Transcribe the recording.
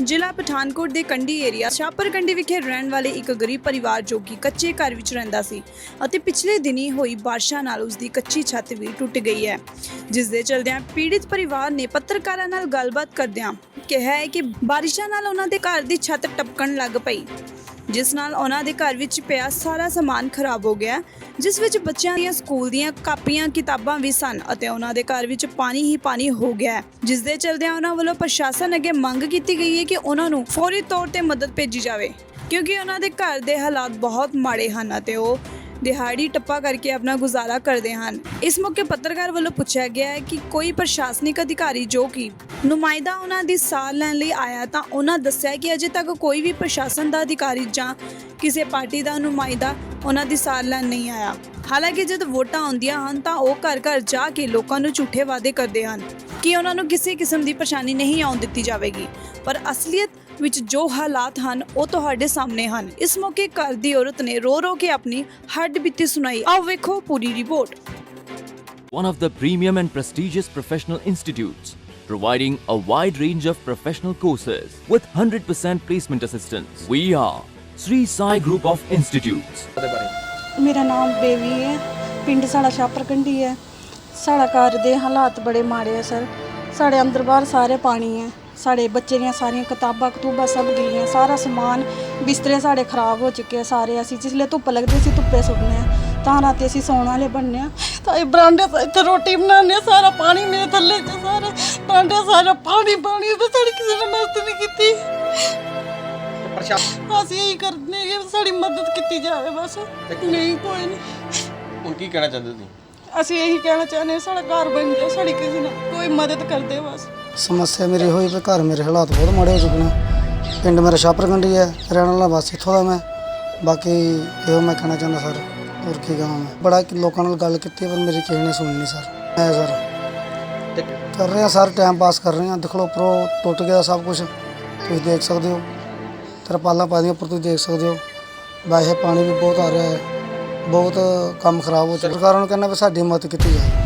ਜ਼ਿਲ੍ਹਾ ਪਠਾਨਕੋਟ ਦੇ ਕੰਡੀ area shopper ਕੰਡੀ ਵਿਖੇ ਰਹਿਣ ਵਾਲੇ ਇੱਕ ਗਰੀਬ ਪਰਿਵਾਰ ਜੋ ਕਿ ਕੱਚੇ ਘਰ ਵਿੱਚ ਰਹਿੰਦਾ ਸੀ ਅਤੇ ਪਿਛਲੇ ਦਿਨੀ ਹੋਈ ਬਾਰਿਸ਼ਾਂ ਨਾਲ ਉਸ ਦੀ ਕੱਚੀ ਛੱਤ ਵੀ ਟੁੱਟ ਗਈ ਹੈ। ਜਿਸ ਦੇ ਚਲਦਿਆਂ ਪੀੜਿਤ ਪਰਿਵਾਰ ਨੇ ਪੱਤਰਕਾਰਾਂ ਨਾਲ ਗੱਲਬਾਤ ਕਰਦਿਆਂ ਕਿਹਾ ਹੈ ਕਿ ਬਾਰਿਸ਼ਾਂ ਨਾਲ ਉਹਨਾਂ ਦੇ ਘਰ ਦੀ ਛੱਤ ਟਪਕਣ ਲੱਗ ਪਈ। ਜਿਸ ਨਾਲ ਉਹਨਾਂ ਦੇ ਘਰ ਵਿੱਚ ਪਿਆ ਸਾਰਾ ਸਮਾਨ ਖਰਾਬ ਹੋ ਗਿਆ ਜਿਸ ਵਿੱਚ ਬੱਚਿਆਂ ਦੀਆਂ ਸਕੂਲ ਦੀਆਂ ਕਾਪੀਆਂ, ਕਿਤਾਬਾਂ ਵੀ ਸਨ ਅਤੇ ਉਹਨਾਂ ਦੇ ਘਰ ਵਿੱਚ ਪਾਣੀ ਹੀ ਪਾਣੀ ਹੋ ਗਿਆ ਹੈ। ਜਿਸ ਦੇ ਚਲਦਿਆਂ ਉਹਨਾਂ ਵੱਲੋਂ ਪ੍ਰਸ਼ਾਸਨ ਅੱਗੇ ਮੰਗ ਕੀਤੀ ਗਈ ਹੈ ਕਿ ਉਹਨਾਂ ਨੂੰ ਫੌਰੀ ਤੌਰ ਤੇ ਮਦਦ ਭੇਜੀ ਜਾਵੇ ਕਿਉਂਕਿ ਉਹਨਾਂ ਦੇ ਘਰ ਦੇ ਹਾਲਾਤ ਬਹੁਤ ਮਾੜੇ ਹਨ ਅਤੇ ਉਹ ਦਿਹਾੜੀ ਟੱਪਾ ਕਰਕੇ ਆਪਣਾ ਗੁਜ਼ਾਰਾ ਕਰਦੇ ਹਨ। ਇਸ ਮੌਕੇ ਪੱਤਰਕਾਰ ਵੱਲੋਂ ਪੁੱਛਿਆ ਗਿਆ ਹੈ ਕਿ ਕੋਈ ਪ੍ਰਸ਼ਾਸਨਿਕ ਅਧਿਕਾਰੀ ਜੋ ਕਿ ਨੁਮਾਇੰਦਾ ਉਹਨਾਂ ਦੀ ਸਾਰ ਲੈਣ ਲਈ ਆਇਆ ਤਾਂ ਉਹਨਾਂ ਦੱਸਿਆ ਕਿ ਅਜੇ ਤੱਕ ਕੋਈ ਵੀ ਪ੍ਰਸ਼ਾਸਨ ਦਾ ਅਧਿਕਾਰੀ ਜਾਂ ਕਿਸੇ ਪਾਰਟੀ ਦਾ ਨੁਮਾਇੰਦਾ ਉਹਨਾਂ ਦੀ ਸਾਰ ਲੈਣ ਨਹੀਂ ਆਇਆ। ਹਾਲਾਂਕਿ ਜਦ ਵੋਟਾਂ ਆਉਂਦੀਆਂ ਹਨ ਤਾਂ ਉਹ ਘਰ ਘਰ ਜਾ ਕੇ ਲੋਕਾਂ ਨੂੰ ਝੂਠੇ ਵਾਅਦੇ ਕਰਦੇ ਹਨ ਕਿ ਉਹਨਾਂ ਨੂੰ ਕਿਸੇ ਕਿਸਮ ਦੀ ਪਰੇਸ਼ਾਨੀ ਨਹੀਂ ਆਉਣ ਦਿੱਤੀ ਜਾਵੇਗੀ ਪਰ ਅਸਲੀਅਤ ਵਿੱਚ ਜੋ ਹਾਲਾਤ ਹਨ ਉਹ ਤੁਹਾਡੇ ਸਾਹਮਣੇ ਹਨ ਇਸ ਮੌਕੇ ਘਰ ਦੀ ਔਰਤ ਨੇ ਰੋ ਰੋ ਕੇ ਆਪਣੀ ਹੱਡ ਬੀਤੀ ਸੁਣਾਈ ਆਓ ਵੇਖੋ ਪੂਰੀ report one of the premium and prestigious professional institutes, providing a wide range of professional courses with 100% placement assistance. We are Sri Sai Group of Institutes. ਮੇਰਾ ਨਾਮ ਬੇਬੀ ਹੈ, ਪਿੰਡ ਸਾਡਾ ਛਾਪਰਕੰਡੀ ਹੈ। ਸਾਡਾ ਘਰ ਦੇ ਹਾਲਾਤ ਬੜੇ ਮਾੜੇ ਆ ਸਰ। ਸਾਡੇ ਅੰਦਰ ਬਾਹਰ ਸਾਰੇ ਪਾਣੀ ਹੈ। ਸਾਡੇ ਬੱਚੇ ਦੀਆਂ ਸਾਰੀਆਂ ਕਿਤਾਬਾਂ ਕਤੂਬਾਂ ਸਭ ਗਈਆਂ ਸਾਰਾ ਸਮਾਨ ਬਿਸਤਰੇ ਸਾਡੇ ਖਰਾਬ ਹੋ ਚੁੱਕੇ ਆ ਸਾਰੇ। ਅਸੀਂ ਜਿਸਲੇ ਧੁੱਪ ਲੱਗਦੀ ਸੀ, ਧੁੱਪੇ ਸੁੱਟਨੇ ਆ। ਤਾਂ ਰਾਤੀ ਅਸੀਂ ਸੌਣ ਵਾਲੇ ਬਣਨੇ ਆ। ਤਾਂ ਇਹ ਬਰਾਂਡੇ ਤੇ ਇੱਥੇ ਰੋਟੀ ਬਣਾਉਂਦੇ ਸਾਰਾ ਪਾਣੀ ਮੇਰੇ ਥੱਲੇ ਚ ਸਾਰਾ। ਬਰਾਂਡੇ ਸਾਰਾ ਪਾਣੀ ਪਾਣੀ ਤੇ ਸਾਡੀ ਕਿਸੇ ਨੇ ਮਦਦ ਨਹੀਂ ਕੀਤੀ। ਅਸੀਂ ਇਹੀ ਕਰਦੇ ਹਾਂ ਕਿ ਸਾਡੀ ਮਦਦ ਕੀਤੀ ਜਾਵੇ ਬਸ। ਨਹੀਂ ਕੋਈ ਨਹੀਂ। ਹੁਣ ਕੀ ਕਹਿਣਾ ਚਾਹੁੰਦੇ ਤੁਸੀਂ? ਅਸੀਂ ਇਹੀ ਕਹਿਣਾ ਚਾਹੁੰਦੇ ਹਾਂ ਸਾਡਾ ਘਰ ਬਣ ਜਾਏ ਸਾਡੀ ਕਿਸੇ ਨਾਲ ਕੋਈ ਮਦਦ ਕਰ ਦੇ ਬਸ। ਸਮੱਸਿਆ ਮੇਰੀ ਹੋਈ ਵੀ ਘਰ ਮੇਰੇ ਹਾਲਾਤ ਬਹੁਤ ਮਾੜੇ ਹੋ ਚੁੱਕੇ ਨੇ। ਪਿੰਡ ਮੇਰਾ ਛਾਪਰਗੰਡੀ ਹੈ ਰਹਿਣ ਵਾਲਾ ਬਸ ਇੱਥੋਂ ਦਾ ਮੈਂ। ਬਾਕੀ ਇਹੋ ਮੈਂ ਕਹਿਣਾ ਚਾਹੁੰਦਾ ਸਰ ਹੋਰ ਕੀ ਕਹਾਂ ਮੈਂ। ਬੜਾ ਕਿ ਲੋਕਾਂ ਨਾਲ ਗੱਲ ਕੀਤੀ ਪਰ ਮੇਰੀ ਕਿਸੇ ਨੇ ਸੁਣੀ ਨਹੀਂ ਸਰ। ਮੈਂ ਸਰ ਤੇ ਕਰ ਰਹੇ ਹਾਂ ਸਰ ਟਾਈਮ ਪਾਸ ਕਰ ਰਹੇ। ਹਾਂ ਦੇਖ ਲਓ ਉੱਪਰੋਂ ਟੁੱਟ ਗਿਆ ਸਭ ਕੁਝ ਤੁਸੀਂ ਦੇਖ ਸਕਦੇ ਹੋ। ਤਰਪਾਲਾਂ ਪਾ ਦੀਆਂ ਉੱਪਰ ਤੁਸੀਂ ਦੇਖ ਸਕਦੇ ਹੋ। ਵੈਸੇ ਪਾਣੀ ਵੀ ਬਹੁਤ ਆ ਰਿਹਾ ਹੈ। ਬਹੁਤ ਕੰਮ ਖਰਾਬ ਹੋ ਚੁੱਕਾ ਸਰਕਾਰਾਂ ਨੂੰ ਕਹਿੰਦਾ ਵੀ ਸਾਡੀ ਮਦਦ ਕੀਤੀ ਜਾਏ